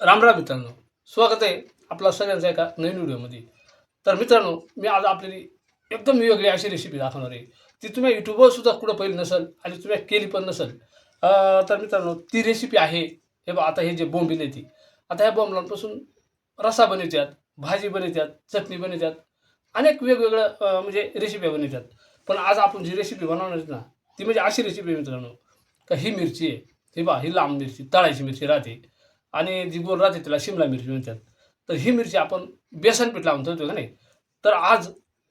रामराम मित्रांनो. स्वागत आहे आपला सगळ्यांचा एका नवीन व्हिडिओमध्ये. तर मित्रांनो मी आज आपल्याली एकदम वेगळी अशी रेसिपी दाखवणार आहे. ती तुम्ही युट्यूबवर सुद्धा कुठं पहिली नसेल आणि तुम्ही केली पण नसेल तर मित्रांनो ती रेसिपी आहे. हे बा आता हे जे बोंबील आहे ती आता ह्या बोंबलांपासून रसा बनवतात भाजी बनवतात चटणी बनवतात अनेक वेगवेगळ्या म्हणजे रेसिपी बनवतात. पण आज आपण जी रेसिपी बनवणार ना ती म्हणजे अशी रेसिपी आहे मित्रांनो. का ही मिरची आहे. ही बा ही लांब मिरची तळायची मिरची राहते. आणि जी गोल राहते त्याला शिमला मिरची म्हणतात. तर ही मिरची आपण बेसन पीठ लावून ठेवतो का नाही? तर आज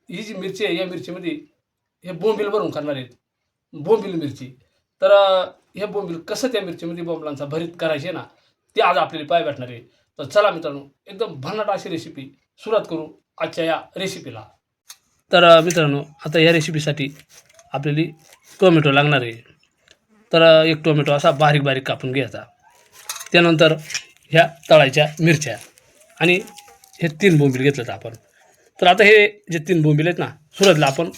ही जी मिरची आहे या मिरचीमध्ये हे बोंबील भरून करणार आहेत. बोंबील मिरची. तर हे बोंबील कसं त्या मिरचीमध्ये बोंबलांचा भरीत करायचे ना ते आज आपल्याला पाय भेटणार आहे. तर चला मित्रांनो एकदम भन्नाट अशी रेसिपी सुरुवात करू आजच्या या रेसिपीला तर मित्रांनो आता या रेसिपीसाठी आपल्याला टोमॅटो लागणार आहे. तर एक टोमॅटो असा बारीक बारीक कापून घ्यायचा. त्यानंतर ह्या तळायच्या मिरच्या. आणि हे तीन बोंबील घेतलेत आपण. तर आता हे जे तीन बोंबील आहेत ना सुरतला आपण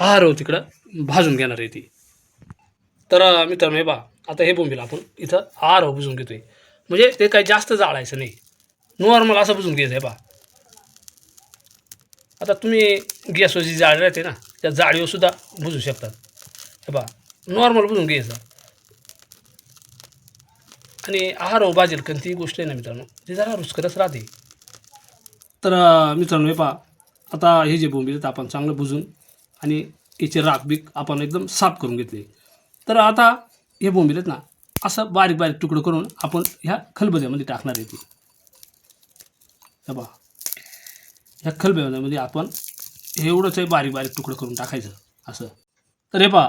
आहार तिकडं भाजून घेणार आहे ती. तर अं, मित्रांनो हे बा आता हे बोंबील आपण इथं आहार घेतो घेतोय. म्हणजे ते काही जास्त जाळायचं नाही. नॉर्मल असं बुजून घ्यायचं आहे बा आता तुम्ही गॅसवर जी जाळी राहते ना त्या जाळीवर सुद्धा बुजू शकतात. हे बा नॉर्मल भुजून घ्यायचं. आणि आहार भाजेल कारण ती गोष्ट आहे ना मित्रांनो. ती जरा रुचकरच राहते. तर मित्रांनो हे पहा. आता हे जे बोंबी आहेत आपण चांगलं बुजून आणि याचे राख बीक आपण एकदम साफ करून घेतले. तर आता हे बोंबील आहेत ना असं बारीक बारीक तुकडं करून आपण ह्या खलबज्यामध्ये टाकणार आहे ती. हे पहा. ह्या खलबत्यामध्ये आपण हे एवढंच आहे बारीक बारीक तुकडं करून टाकायचं असं. तर हे पहा.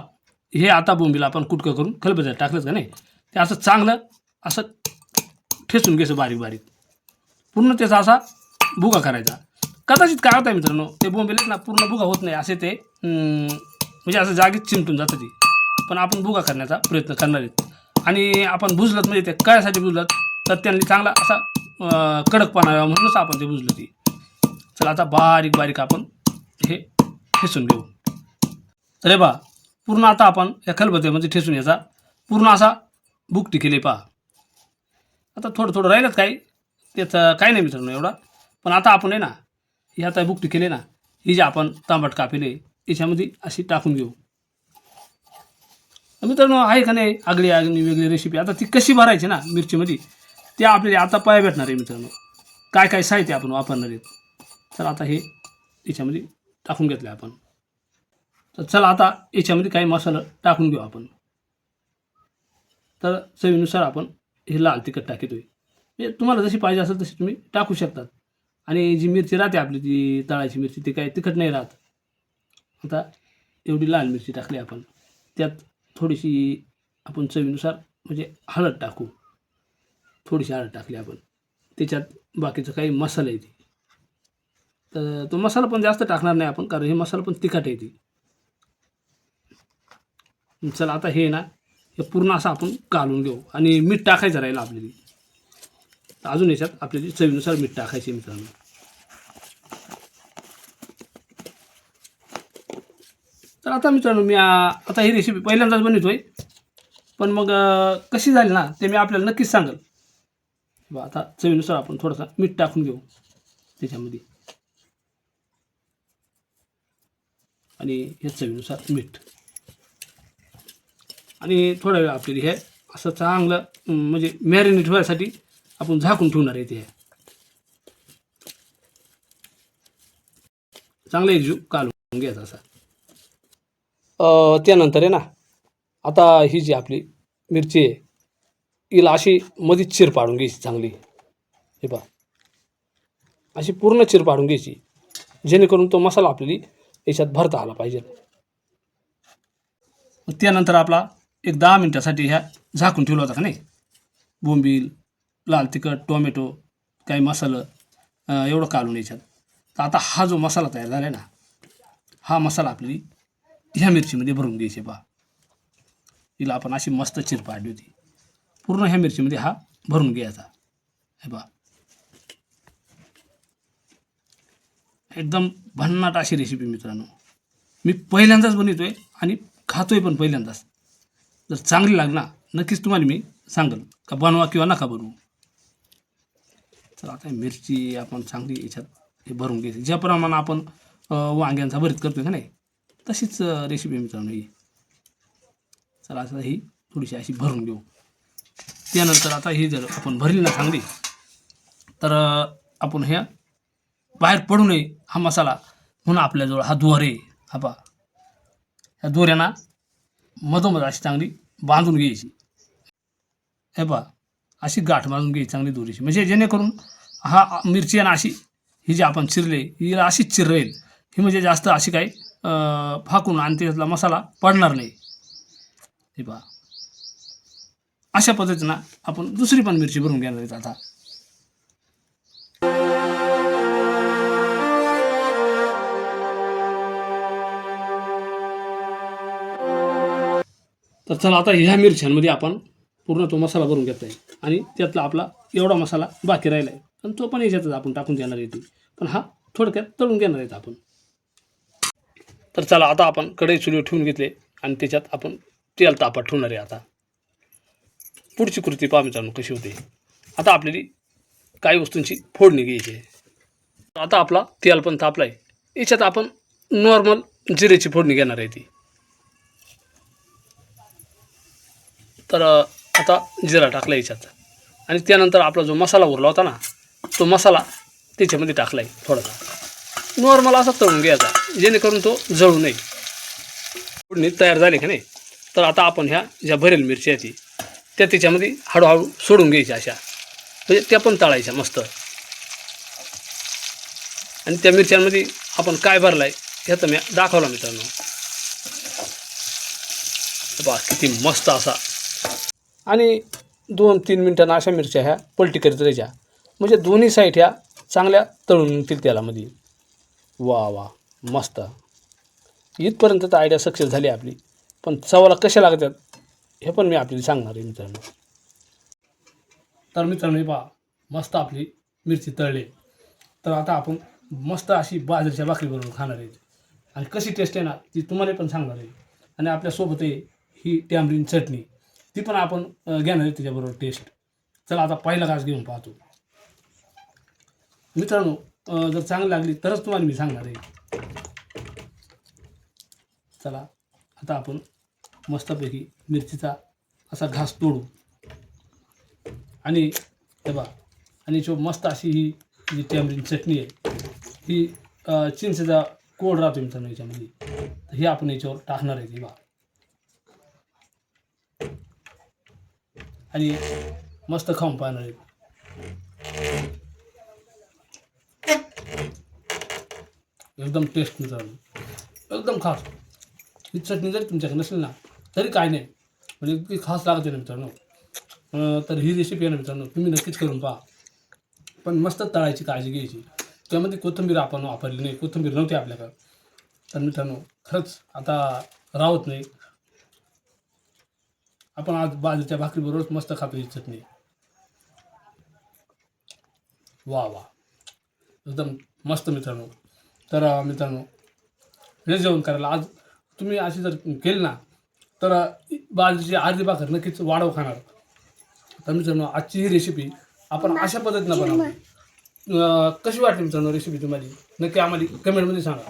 हे आता बोंबीला आपण कुटकं करून खलबज्यात टाकलंच का नाही? ते असं चांगलं असं ठेचून घ्यायचं बारीक बारीक. पूर्ण त्याचा असा भुगा करायचा. कदाचित काय होतं मित्रांनो ते बोंबेलेत ना पूर्ण भुगा होत नाही असे ते म्हणजे असं जागीच चिमटून जातं ते. पण आपण भुगा करण्याचा प्रयत्न करणार आहेत. आणि आपण बुजलत म्हणजे ते कायसाठी भुजलत तर त्यांनी चांगला असा कडकपणा यावा म्हणूनच आपण ते बुजलं ते. चला आता बारीक बारीक आपण हे ठेचून घेऊ. तर हे पहा पूर्ण आता आपण या खलबत्यामध्ये ठेचून याचा पूर्ण असा बुकटी केली पहा. आता थोडं थोडं राहिलं काही. त्याचं काही नाही मित्रांनो एवढा. पण आता आपण आहे ना ही आता बुकटी केली ना ही जे आपण तांबट कापेले याच्यामध्ये अशी टाकून घेऊ. मित्रांनो आहे का नाही आगळी आगळी वेगळी रेसिपी आता ती कशी भरायची ना मिरचीमध्ये ते आपल्याला आता पाया भेटणार आहे मित्रांनो. काय काय साहित्य आपण वापरणार आहेत. तर आता हे याच्यामध्ये टाकून घेतलं आपण. तर चला आता याच्यामध्ये काही मसाला टाकून घेऊ आपण. तर चवीनुसार आपण हे लाल तिखट टाकतोय. म्हणजे तुम्हाला जशी पाहिजे असेल तशी तुम्ही टाकू शकतात. आणि जी मिरची राहते आपली जी तळाची मिरची ती काय तिखट नाही राहत. आता एवढी लाल मिरची टाकली आपण. त्यात थोडीशी आपण चवीनुसार म्हणजे हळद टाकू. थोडीशी हळद टाकली आपण. त्याच्यात बाकीचं काही मसाला येते. तर तो मसाला पण जास्त टाकणार नाही आपण कारण हे मसाला पण तिखट येते चला आता हे ना हे पूर्ण असं आपण घालून घेऊ. आणि मीठ टाकायचं राहील आपल्याला. अजून याच्यात आपल्याला चवीनुसार मीठ टाकायचे मित्रांनो. तर आता मित्रांनो मी आता ही रेसिपी पहिल्यांदाच बनवतोय. पण मग कशी झाली ना ते मी आपल्याला नक्कीच सांगेल. बा आता चवीनुसार आपण थोडंसं मीठ टाकून घेऊ त्याच्यामध्ये. आणि हे चवीनुसार मीठ. आणि थोडा वेळ आपल्याला हे असं चांगलं म्हणजे मॅरिनेट व्हायसाठी आपण झाकून ठेवणार आहे ते. हे. चांगलं जीव कालून घ्यायचा असा. अं, त्यानंतर आहे ना आता ही जी आपली मिरची आहे हिला अशी मध्ये चिर पाडून घ्यायची चांगली. हे पहा. अशी पूर्ण चिर पाडून घ्यायची जेणेकरून तो मसाला आपल्याला याच्यात भरता आला पाहिजे. त्यानंतर आपला एक दहा मिनटासाठी ह्या झाकून ठेवला होता का नाही? बोंबील लाल तिखट टोमॅटो काही मसालं एवढं कालून याच्यात. तर आता हा जो मसाला तयार झाला आहे ना हा मसाला आपली ह्या मिरचीमध्ये भरून घ्यायचे पहा. तिला आपण अशी मस्त चिर पाडली होती पूर्ण ह्या मिरचीमध्ये हा भरून घ्यायचा. हे पहा. एकदम भन्नाट अशी रेसिपी मित्रांनो. मी पहिल्यांदाच बनवतोय आणि खातोय पण पहिल्यांदाच. जर चांगली लागला नक्कीच तुम्हाला मी सांगेल. का बनवा किंवा नका बनवू. तर आता मिरची आपण चांगली याच्यात हे भरून घ्यायची. ज्याप्रमाणे आपण वांग्यांचा भरीत करतो का नाही तशीच रेसिपी मित्रांनो ही चला आता ही थोडीशी अशी भरून घेऊ. त्यानंतर आता ही जर आपण भरली ना चांगली तर आपण ह्या बाहेर पडू नये हा मसाला. म्हणून आपल्याजवळ हा दोरे हा पा ह्या दोऱ्यांना मधोमध अशी चांगली बांधून घ्यायची. हे बा अशी गाठ बांधून घ्यायची चांगली दोरीची. म्हणजे जेणेकरून हा मिरची आणि अशी ही जी आपण चिरले ही अशी चिरेल ही म्हणजे जास्त अशी काही फाकून आणि त्यातला मसाला पडणार नाही. हे पहा. अशा पद्धतीनं आपण दुसरी पण मिरची भरून घेणार आहेत आता. तर चला आता ह्या मिरच्यांमध्ये आपण पूर्ण तो मसाला भरून घेत आहे आणि त्यातला आपला एवढा मसाला बाकी राहिला आहे आणि तो पण याच्यातच आपण टाकून देणार आहे ती. पण हा थोडक्यात तळून घेणार आहेत आपण. तर चला आता आपण कढई चुलीवर ठेवून घेतले. आणि त्याच्यात आपण तेल तापत ठेवणार आहे आता. पुढची कृती पहा मित्रांनो कशी होते. आता आपल्याला काही वस्तूंची फोडणी घ्यायची आहे. आता आपला तेल पण तापला आहे याच्यात आपण नॉर्मल जिरेची फोडणी घेणार आहे ती. तर आता जिरा टाकला याच्यात. आणि त्यानंतर आपला जो मसाला उरला होता ना तो मसाला त्याच्यामध्ये टाकला आहे थोडासा. नॉर्मल असा तळून घ्यायचा जेणेकरून तो जळू नये. फोडणी तयार झाली का नाही तर आता आपण ह्या ज्या भरेल मिरच्या आहे ती, त्या त्याच्यामध्ये हळूहळू सोडून घ्यायच्या अशा. म्हणजे त्या पण तळायच्या मस्त. आणि त्या मिरच्यांमध्ये आपण काय भरलाय ह्याचं मी दाखवला मित्रांनो. बा किती मस्त असा आणि दोन तीन मिनटांना अशा मिरच्या ह्या पलटी करीत राहायच्या. म्हणजे दोन्ही साईड ह्या चांगल्या तळून निघतील तेलामध्ये. वा वा मस्त. इथपर्यंत तर आयडिया सक्सेस झाली आपली. पण चवाला कशा लागतात हे पण मी आपल्याला सांगणार आहे मित्रांनो. तर मित्रांनो हे पहा मस्त आपली मिरची तळली. तर आता आपण मस्त अशी बाजरीच्या भाकरीबरोबर खाणार आहे आणि कशी टेस्ट आहे ना ती तुम्हाला पण सांगणार आहे. आणि आपल्यासोबत आहे ही टॅमरीन चटणी. ती पण आपण घेणार आहे त्याच्याबरोबर टेस्ट चला आता पहिला घास घेऊन पाहतो. मित्रांनो जर चांगली लागली तरच तुम्हाला मी सांगणार आहे. चला आता आपण मस्तपैकी मिरचीचा असा घास तोडू. आणि हे बा आणि जो मस्त अशी ही जी टॅमरीन चटणी आहे ही चिंचेचा कोड राहतो मित्रांनो याच्यामध्ये. हे आपण याच्यावर टाकणार आहे हे बा आणि मस्त खाऊन पाहणार आहे एकदम टेस्ट मित्रांनो एकदम खास. ही चटणी जरी तुमच्याकडे नसेल ना तरी काय नाही. म्हणजे इतकी खास लागते ना मित्रांनो. तर ही रेसिपी आहे ना मित्रांनो तुम्ही नक्कीच करून पहा. पण मस्त तळायची काळजी घ्यायची. त्यामध्ये कोथिंबीर आपण वापरली नाही कोथिंबीर नव्हती आपल्याकडं. तर मित्रांनो खरंच आता राहत नाही. आपण आज बाजरीच्या भाकरीबरोबरच मस्त खातो ही चटणी. वा वा. एकदम मस्त मित्रांनो. तर मित्रांनो हे जेवण करायला आज तुम्ही अशी जर केली ना तर अं, बाजरीची अर्धी भाकर नक्कीच वाढव खाणार. तर मित्रांनो आजची ही रेसिपी आपण अशा पद्धतीनं बनवली. अं, कशी वाटली मित्रांनो रेसिपी तुम्हाला? नक्की आम्हाला कमेंटमध्ये सांगा.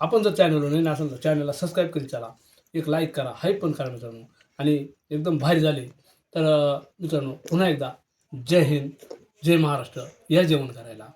आपण जर चॅनलवर नाही असेल तर चॅनलला सबस्क्राईब करीत चला. एक लाईक करा हाईप पण करा मित्रांनो. आणि एकदम भारी झाले. तर मित्रांनो पुन्हा एकदा जय हिंद जय महाराष्ट्र. या जेवण करायला.